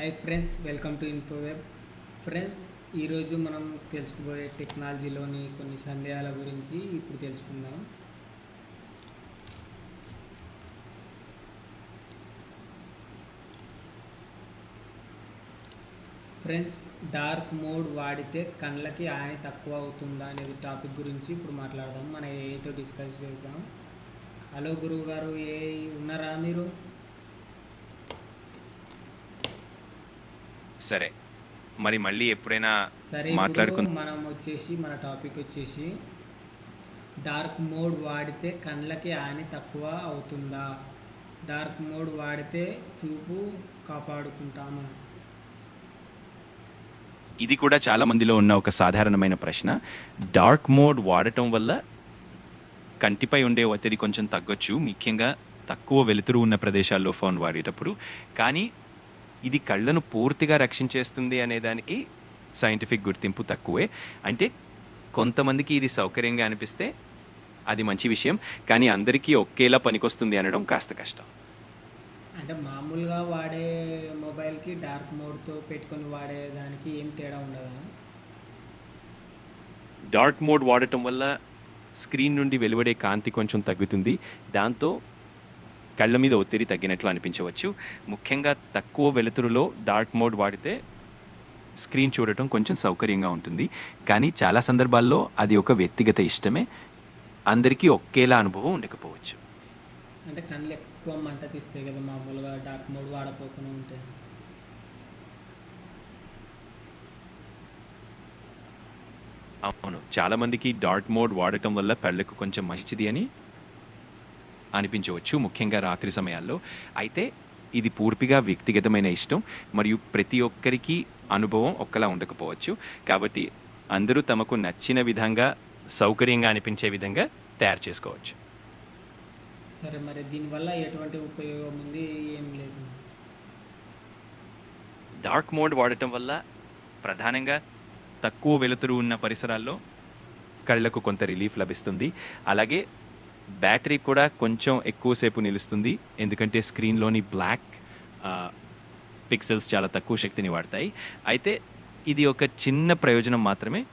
Hi friends welcome to Infoweb friends ఈరోజు మనం తెలుసుకోబోయే టెక్నాలజీలోని కొన్ని సందేహాల గురించి ఇప్పుడు తెలుసుకుందాం. ఫ్రెండ్స్ డార్క్ మోడ్ వాడితే కళ్ళకి హాని తక్కువ అవుతుందా అనేది టాపిక్ గురించి ఇప్పుడు మాట్లాడదాం. మన ఏతో డిస్కస్ చేద్దాం. హలో గురువు గారు ఏ ఉన్నారా మీరు? సరే. మరి మళ్ళీ ఎప్పుడైనా సరే మాట్లాడుకుందాం. మనం వచ్చేసి మన టాపిక్ వచ్చేసి డార్క్ మోడ్ వాడితే కళ్ళకి హాని తక్కువ అవుతుందా? డార్క్ మోడ్ వాడితే చూపు కాపాడుకుంటామా? ఇది కూడా చాలా మందిలో ఉన్న ఒక సాధారణమైన ప్రశ్న. డార్క్ మోడ్ వాడటం వల్ల కంటిపై ఉండే ఒత్తిడి కొంచెం తగ్గొచ్చు. ముఖ్యంగా తక్కువ వెలుతురు ఉన్న ప్రదేశాల్లో ఫోన్ వాడేటప్పుడు. కానీ ఇది కళ్ళను పూర్తిగా రక్షించేస్తుంది అనే దానికి సైంటిఫిక్ గుర్తింపు తక్కువే. అంటే కొంతమందికి ఇది సౌకర్యంగా అనిపిస్తే అది మంచి విషయం కానీ అందరికీ ఒకేలా పనికొస్తుంది అనడం కాస్త కష్టం. అంటే మామూలుగా వాడే మొబైల్కి డార్క్ మోడ్తో పెట్టుకొని వాడేదానికి ఏం తేడా ఉండదా? డార్క్ మోడ్ వాడటం వల్ల స్క్రీన్ నుండి వెలువడే కాంతి కొంచెం తగ్గుతుంది. దాంతో కళ్ళ మీద ఒత్తిడి తగ్గినట్లు అనిపించవచ్చు. ముఖ్యంగా తక్కువ వెలుతురులో డార్క్ మోడ్ వాడితే స్క్రీన్ చూడటం కొంచెం సౌకర్యంగా ఉంటుంది. కానీ చాలా సందర్భాల్లో అది ఒక వ్యక్తిగత ఇష్టమే. అందరికీ ఒకేలా అనుభవం ఉండకపోవచ్చు. అంటే కళ్ళు ఎక్కువ మంట తీస్తాయి కదా మామూలుగా డార్క్ మోడ్ వాడపోకుండా ఉంటే? అవును. చాలామందికి డార్క్ మోడ్ వాడటం వల్ల కళ్ళకు కొంచెం మంచిది అని అనిపించవచ్చు ముఖ్యంగా రాత్రి సమయాల్లో. అయితే ఇది పూర్తిగా వ్యక్తిగతమైన ఇష్టం మరియు ప్రతి ఒక్కరికి అనుభవం ఒక్కలా ఉండకపోవచ్చు. కాబట్టి అందరూ తమకు నచ్చిన విధంగా సౌకర్యంగా అనిపించే విధంగా తయారు చేసుకోవచ్చు. సరే మరి దీనివల్ల ఎటువంటి ఉపయోగం ఉంది? ఏం లేదు. డార్క్ మోడ్ వాడటం వల్ల ప్రధానంగా తక్కువ వెలుతురు ఉన్న పరిసరాల్లో కళ్ళకు కొంత రిలీఫ్ లభిస్తుంది. అలాగే బ్యాటరీ కూడా కొంచెం ఎక్కువసేపు నిలుస్తుంది. ఎందుకంటే స్క్రీన్లోని బ్లాక్ పిక్సెల్స్ చాలా తక్కువ శక్తిని వాడతాయి. అయితే ఇది ఒక చిన్న ప్రయోజనం మాత్రమే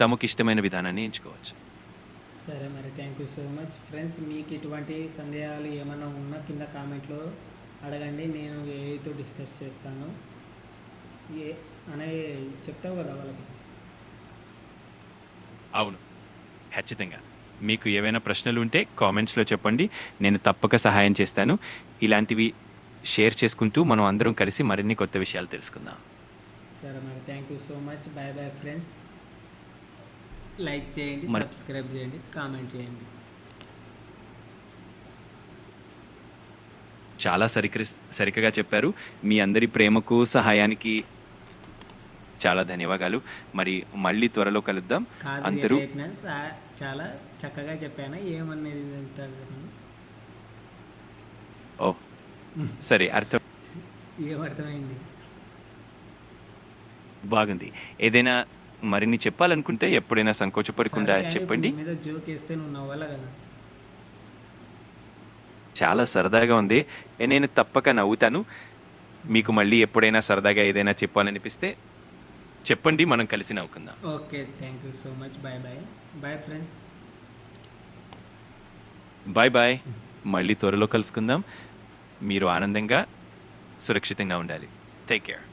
తమకు ఇష్టమైన విధానాన్ని ఎంచుకోవచ్చు. సరే మరి thank you so much friends మీకు ఇటువంటి సందేహాలు ఏమైనా ఉన్నా కింద కామెంట్లో అడగండి. నేను ఏతో డిస్కస్ చేస్తాను. ఏ అనే చెప్తావు కదా వాళ్ళకి? అవును. ఖచ్చితంగా. మీకు ఏవైనా ప్రశ్నలు ఉంటే కామెంట్స్లో చెప్పండి. నేను తప్పక సహాయం చేస్తాను. ఇలాంటివి షేర్ చేసుకుంటూ మనం అందరం కలిసి మరిన్ని కొత్త విషయాలు తెలుసుకుందాం. సరే మరి thank you so much bye bye friends like చేయండి సబ్స్క్రైబ్ చేయండి కామెంట్ చేయండి. చాలా సరికరి సరికగా చెప్పారు. మీ అందరి ప్రేమకు సహాయానికి చాలా ధన్యవాదాలు. మరి మళ్ళీ త్వరలో కలుద్దాం. అందరూ చాలా చక్కగా చెప్పాను. ఏమనేది. ఓ సరే అర్థం ఏమర్థమైంది? బాగుంది. ఏదైనా మరిన్ని చెప్పాలనుకుంటే ఎప్పుడైనా సంకోచపడకుండా చెప్పండి. చాలా సరదాగా ఉంది. నేను తప్పక నవ్వుతాను. మీకు మళ్ళీ ఎప్పుడైనా సరదాగా ఏదైనా చెప్పాలనిపిస్తే చెప్పండి మనం కలిసి నవ్వుకుందాం. Okay thank you so much. Bye bye bye friends. Bye bye మళ్ళీ త్వరలో కలుసుకుందాం. మీరు ఆనందంగా సురక్షితంగా ఉండాలి. Take care